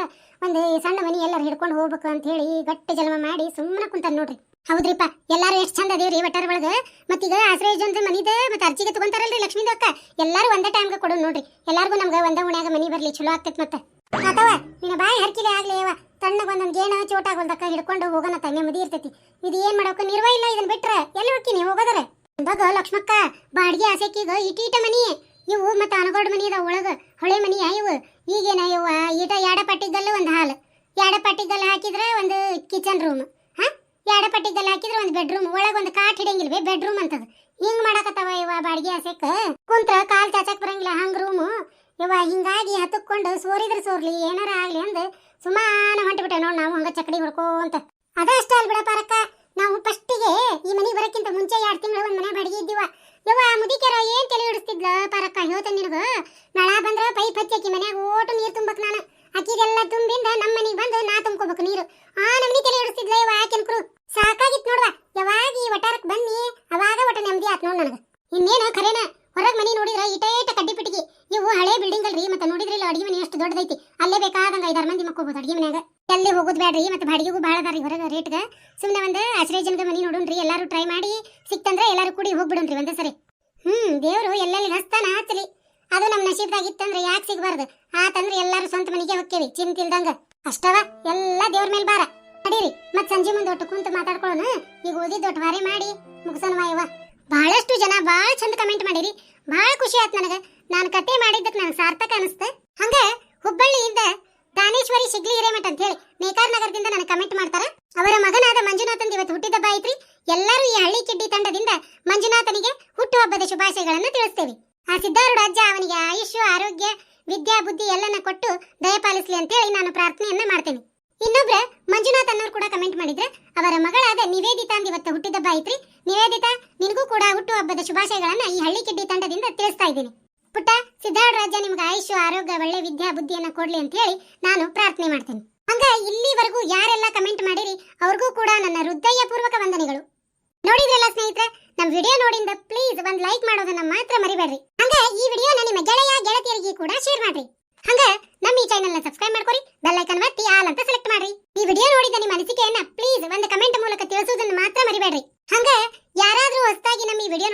ಒಂದು ಸಣ್ಣ ಮನಿ ಎಲ್ಲರೂ ಹಿಡ್ಕೊಂಡು ಹೋಗ್ಬೇಕು ಅಂತ ಹೇಳಿ ಗಟ್ಟಿ ಜನ್ಮ ಮಾಡಿ ಸುಮ್ಮನೆ ಕುಂತಾರ ನೋಡ್ರಿ. ಹೌದ್ರಿಪ್ಪ, ಎಲ್ಲಾರು ಎಷ್ಟು ಚಂದ ಅದೇವ್ರಿ ಒಟ್ಟಾರ ಒಳಗೆ? ಮತ್ತೀಗ ಆಶ್ರಯ ಜೊತೆ ಮನಿದ ಮತ್ತೆ ಅರ್ಜಿಗೆ ತಗೊಂತಾರಲ್ರಿ ಲಕ್ಷ್ಮೀದ ಅಕ್ಕ? ಎಲ್ಲಾರು ಒಂದೇ ಟೈಮ್ಗೆ ಕೊಡು ನೋಡ್ರಿ. ಎಲ್ಲಾರ್ಗು ನಮ್ಗೆ ಒಂದೇ ಉಣ್ಯಾಗ ಮನಿ ಬರ್ಲಿ ಚಲೋ ಆಗ್ತೈತೆ ಮತ್ತೆ. ಅಥವಾ ನಿನ್ನ ಬಾಯಿ ಹರ್ಕಿಲೆ ಆಗ್ಲಿ ಅವ ತಣ್ಣಗೆ ಒಂದೊಂದು ಗೇಣ ಚೋಟ ಆಗೋದಕ್ಕ ಹಿಡ್ಕೊಂಡು ಹೋಗೋಣ ತಂದೆ ಮದಿ ಇರ್ತೈತಿ. ಇದು ಏನ್ ಮಾಡೋಕೆ ನಿರ್ವ ಇಲ್ಲ ಇದನ್ನ ಬಿಟ್ರೆ. ಎಲ್ಲಿ ಹೋಗ್ತೀನಿ ಹೋಗೋದಾರೆ? ಅಂದಾಗ ಲಕ್ಷ್ಮಕ್ಕ, ಬಾಡಿಗೆ ಆಸೆಕೀಗ ಇಟೀಟ ಮನಿ. ಇವು ಮತ್ತೆ ಅನಗೋಡ್ ಮನಿ ಅದ ಒಳಗ. ಹೊಳೆ ಮನಿ ಇವು. ಈಗೇನ ಇವ ಈಟ ಎಡ ಪಟ್ಟಿಗಲ್ಲು ಒಂದು ಹಾಲ್. ಎಡ ಪಟ್ಟಿಗಲ್ಲು ಹಾಕಿದ್ರೆ ಒಂದು ಕಿಚನ್ ರೂಮ್ ಹಾ? ಎಡ ಪಟ್ಟಿಗಲ್ಲು ಹಾಕಿದ್ರೆ ಒಂದು ಬೆಡ್ರೂಮ್ ಒಳಗೆ ಒಂದು ಕಾಟ್ ಹಿಡಿಯಂಗಿಲ್ವೇ ಬೆಡ್ರೂಮ್ ಅಂತದ. ಹಿಂಗ್ ಮಾಡಕತ್ತವ ಇವ ಬಾಡಿಗೆ ಆಸೆಕ್ ಕುಂತ್ರ ಕಾಲ್ ಚಾಚಕ್ ಬರಂಗಿಲ್ಲ ಹಂಗ್ ರೂಮು ಇವ ಹಿಂಗಾಗಿ ಹತ್ತುಕೊಂಡು ಸೋರಿದ್ರೆ ಸೋರ್ಲಿ, ಏನಾರ ಆಗ್ಲಿ ಅಂದ್ ಸುಮಾನ ಹೊಂಟ್ಬಿಟ್ಟೆ ನೋಡ್ ನಾವು ಹಂಗ ಚಕಡಿ ಹೊಡ್ಕೋಂತ ಅದ ಅಷ್ಟೇ ಅಲ್ ಬಿಡ ಪಾರಕ್ಕ ನಾವು ಫಸ್ಟಿಗೆ ಈ ಮನಿ ಬರಕ್ಕಿಂತ ಮುಂಚೆ ಎರಡು ತಿಂಗಳು ಒಂದ್ ಮನೆ ಬಾಡಿಗೆ ಇದ್ದೀವ. ಯವ್ವ ಮುದಿಕೆರ ಏನ್ ತಲೆ ಹಿಡಿಸ್ತಿದ್ಲ ಪಾರಕ್ಕ ಹೇಳ್ತ ನಿನಗ. ನಳ ಬಂದ್ರ ಪೈಪ್ ಹಚ್ಚಿ ಮನ್ಯಾಗ ಓಟು ನೀರ್ ತುಂಬಕ್ ನಾನು. ಅಕ್ಕಿದೆಲ್ಲ ತುಂಬಿಂದ ನಮ್ಮ ಮನೆಗೆ ಬಂದು ನಾ ತುಂಬ್ಕೋಬೇಕು ನೀರು. ಆ ನಮ್ನಿ ತಲೆ ಹಿಡಿಸ್ತಿದ್ಲ ಯವ್ವ, ಆಕಿನ ಕ್ರು. ಸಾಕಾಗಿತ್ ನೋಡ್ವಾ. ಯಾವಾಗ ಈ ವಟಾರಕ್ ಬನ್ನಿ, ಅವಾಗ ಒಟ್ಟ ನೆಮ್ಮದಿ ಆತ್ ನೋಡ್ ನನಗ. ಇನ್ನೇನ ಖರೇನ ಹೊರಗ್ ಮನಿ ನೋಡಿದ್ರ ಇಟ ಇಟ ಕಡ್ಡಿ ಪಿಟಿಗಿ ಇವು ಹಳೆ ಬಿಲ್ಡಿಂಗ್ ಅಲ್ರಿ ಮತ್ತೆ ನೋಡಿದ್ರಿ ಇಲ್ಲ ಅಡಿಗೆ ಮನೆ ಎಷ್ಟು ದೊಡ್ಡದೈತಿ ಅಲ್ಲೇ ಬೇಕಾದಂಗ ಐದಾರು ಮಂದಿ ಮಕ್ಕೋಬಹುದು ಅಡಿಗೆ ಮನ್ಯಾಗ ಎಲ್ಲಿ ಹೋಗೋದು ಬೇಡ್ರಿ ಮತ್ತೆ ಬಾಡಿಗೆಗೂ ಭಾಳ ಅದಾರಿ ಹೊರಗೆ ರೇಟ್ಗ ಸುಮ್ಮನೆ ಒಂದು ಆಶ್ರಯ ಜನದ ಮನಿ ನೋಡುನ್ರಿ ಎಲ್ಲಾರು ಟ್ರೈ ಮಾಡಿ ಸಿಕ್ತಂದ್ರೆ ಎಲ್ಲಾರು ಕೂಡಿ ಹೋಗ್ಬಿಡುನ್ರಿ ಒಂದೇ ಸರಿ ಹ್ಮ್ ದೇವ್ರು ಎಲ್ಲೆಲ್ಲಿ ಹಸ್ತಾನ ಹಚ್ಚಲಿ ಅದು ನಮ್ಮ ನಶೀಬ್ದಾಗ ಇತ್ತಂದ್ರೆ ಯಾಕೆ ಸಿಗ್ಬಾರ್ದು ಆತಂದ್ರೆ ಎಲ್ಲಾರು ಸ್ವಂತ ಮನೆಗೆ ಹೋಗ್ತೇವಿ ಚಿಂತಿಲ್ದಂಗ ಅಷ್ಟವ? ಎಲ್ಲ ದೇವ್ರ ಮೇಲೆ ಬಾರ. ನಡೀರಿ ಮತ್ ಸಂಜೆ ಮುಂದೆ ಒಟ್ಟು ಕುಂತು ಮಾತಾಡ್ಕೊಳ್ಳೋಣ. ಈಗ ಓದಿದ ಒಟ್ಟು ವಾರಿ ಮಾಡಿ ಮುಗಿಸೋಣ ಇವ ಬಹಳಷ್ಟು ಜನ ಬಹಳ ಚಂದ ಕಮೆಂಟ್ ಮಾಡಿರಿ. ಬಹಳ ಖುಷಿ ಆಯ್ತು ನನಗೆ. ನಾನು ಕತೆ ಮಾಡಿದ್ದಕ್ಕೆ ನನಗೆ ಸಾರ್ಥಕ ಅನಿಸ್ತು. ಹಂಗ ಹುಬ್ಬಳ್ಳಿಯಿಂದ ದಾನೇಶ್ವರಿ ಶಿಗ್ಲಿ ಹಿರೇಮಠ ಅಂತ ಹೇಳಿ ನೇಕಾರ್ ನಗರದಿಂದ ನನಗೆ ಕಮೆಂಟ್ ಮಾಡ್ತಾರ. ಅವರ ಮಗನಾದ ಮಂಜುನಾಥನ್ ಇವತ್ತು ಹುಟ್ಟಿದಬ್ಬ ಐತ್ರಿ ಎಲ್ಲರೂ ಈ ಹಳ್ಳಿ ಕಿಡ್ಡಿ ತಂಡದಿಂದ ಮಂಜುನಾಥನಿಗೆ ಹುಟ್ಟುಹಬ್ಬದ ಶುಭಾಶಯಗಳನ್ನು ತಿಳಿಸ್ತೇವೆ. ಆ ಸಿದ್ಧಾರೂಢ ಅಜ್ಜ ಅವನಿಗೆ ಆಯುಷ್ ಆರೋಗ್ಯ, ವಿದ್ಯಾ, ಬುದ್ಧಿ ಎಲ್ಲನ ಕೊಟ್ಟು ದಯಪಾಲಿಸಲಿ ಅಂತ ಹೇಳಿ ನಾನು ಪ್ರಾರ್ಥನೆಯನ್ನ ಮಾಡ್ತೇನೆ. ಇನ್ನೊಬ್ರ ಮಂಜುನಾಥ್ ಅನ್ನೋರು ಕೂಡ ಕಮೆಂಟ್ ಮಾಡಿದ್ರೆ, ಅವರ ಮಗಳಾದ ನಿವೇದಿತಾ ಅಂತ ಇವತ್ತು ಹುಟ್ಟಿದಬ್ಬ ಐತ್ರಿ. ನಿವೇದಿತಾ, ನಿನಗೂ ಕೂಡ ಹುಟ್ಟು ಹಬ್ಬದ ಶುಭಾಶಯಗಳನ್ನ ಈ ಹಳ್ಳಿ ಕಿಡ್ಡಿ ತಂಡದಿಂದ ತಿಳಿಸ್ತಾ ಇದ್ದೀನಿ. ಪುಟ್ಟ, ಸಿದ್ಧಾರೂಢ ರಾಜ್ಯ ನಿಮ್ಗೆ ಆಯುಷ್ ಆರೋಗ್ಯ, ಒಳ್ಳೆ ವಿದ್ಯಾ, ಬುದ್ಧಿಯನ್ನ ಕೊಡ್ಲಿ ಅಂತ ಹೇಳಿ ನಾನು ಪ್ರಾರ್ಥನೆ ಮಾಡ್ತೇನೆ. ಹಂಗ ಇಲ್ಲಿವರೆಗೂ ಯಾರೆಲ್ಲ ಕಮೆಂಟ್ ಮಾಡಿರಿ, ಅವ್ರಿಗೂ ಕೂಡ ನನ್ನ ಹೃದಯ ಪೂರ್ವಕ ವಂದನೆಗಳು. ನೋಡಿದ್ರಲ್ಲ ಸ್ನೇಹಿತರೆ ನಮ್ಮ ವಿಡಿಯೋ ನೋಡಿಂದ ಪ್ಲೀಸ್ ಒಂದು ಲೈಕ್ ಮಾಡೋದನ್ನ ಮಾತ್ರ ಮರಿಬೇಡ್ರಿ. ಹಂಗೆ ಈ ವಿಡಿಯೋನ ನಿಮ್ಮ ಗೆಳೆಯ, ಗೆಳತಿಯರಿಗೆ ಕೂಡ ಶೇರ್ ಮಾಡ್ರಿ. ಹಂಗೆ ನಮ್ಮ ಈ ಚಾನೆಲ್ನ ಸಬ್ಸ್ಕ್ರೈಬ್ ಮಾಡ್ಕೊರಿ ಬೆಲ್ ಐಕನ್ ಒತ್ತಿ ಆಲ್ ಅಂತ ಸೆಲೆಕ್ಟ್ ಮಾಡ್ರಿ. ಈ ವಿಡಿಯೋ ನೋಡಿದ ನಿಮ್ಮ ಅನಿಸಿಕೆಯನ್ನ ಪ್ಲೀಸ್ ಒಂದು ಕಮೆಂಟ್ ಮೂಲಕ ತಿಳಿಸೋದನ್ನ ಮಾತ್ರ ಮರಿಬೇಡ್ರಿ. ಹಂಗೆ ಯಾರಾದರೂ ಹೊಸದಾಗಿ ನಮ್ಮ ಈ ವಿಡಿಯೋ